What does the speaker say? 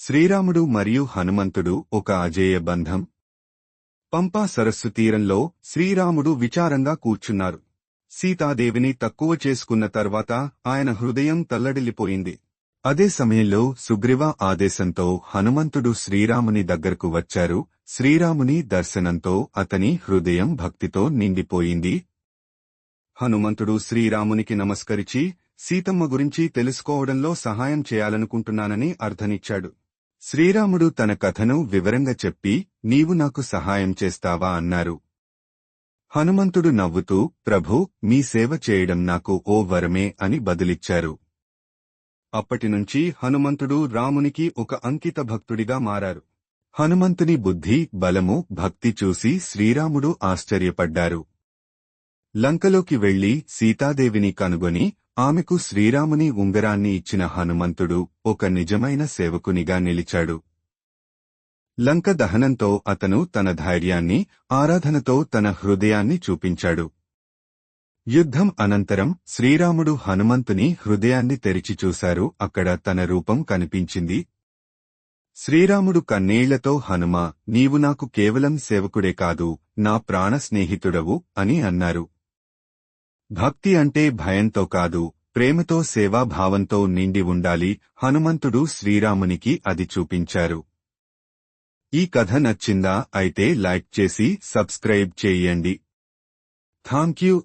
శ్రీరాముడు మరియు హనుమంతుడు ఒక అజేయ బంధం. పంపా సరస్సు తీరంలో శ్రీరాముడు విచారంగా కూర్చున్నారు. సీతాదేవిని తక్కువ చేసుకున్న తర్వాత ఆయన హృదయం తల్లడిల్లిపోయింది. అదే సమయంలో సుగ్రీవ ఆదేశంతో హనుమంతుడు శ్రీరాముని దగ్గరకు వచ్చారు. శ్రీరాముని దర్శనంతో అతని హృదయం భక్తితో నిండిపోయింది. హనుమంతుడు శ్రీరామునికి నమస్కరించి సీతమ్మ గురించి తెలుసుకోవడంలో సహాయం చేయాలనుకుంటున్నానని అర్థనిచ్చాడు శ్రీరాముడు తన కథను వివరంగా చెప్పి నీవు నాకు సహాయం చేస్తావా? అన్నారు. హనుమంతుడు నవ్వుతూ ప్రభు మీ సేవ చేయడం నాకు ఓ వరమే అని బదులిచ్చారు. అప్పటినుంచి హనుమంతుడు రామునికి ఒక అంకిత భక్తుడిగా మారారు. హనుమంతుని బుద్ధి బలము భక్తి చూసి శ్రీరాముడు ఆశ్చర్యపడ్డారు. లంకలోకి వెళ్ళి సీతాదేవిని కనుగొని ఆమెకు శ్రీరాముని ఉంగరాన్ని ఇచ్చిన హనుమంతుడు ఒక నిజమైన సేవకునిగా నిలిచాడు. లంక దహనంతో అతను తన ధైర్యాన్ని ఆరాధనతో తన హృదయాన్ని చూపించాడు. యుద్ధం అనంతరం శ్రీరాముడు హనుమంతుని హృదయాన్ని తెరిచి చూశారు. అక్కడ తన రూపం కనిపించింది. శ్రీరాముడు కన్నీళ్ళతో హనుమ నీవు నాకు కేవలం సేవకుడే కాదు నా ప్రాణ స్నేహితుడవు అని అన్నారు. భక్తి అంటే భయంతో కాదు ప్రేమతో సేవాభావంతో నిండి ఉండాలి హనుమంతుడు శ్రీరామునికి అది చూపించారు. ఈ కథ నచ్చిందా అయితే లైక్ చేసి సబ్స్క్రైబ్ చేయండి. థాంక్యూ.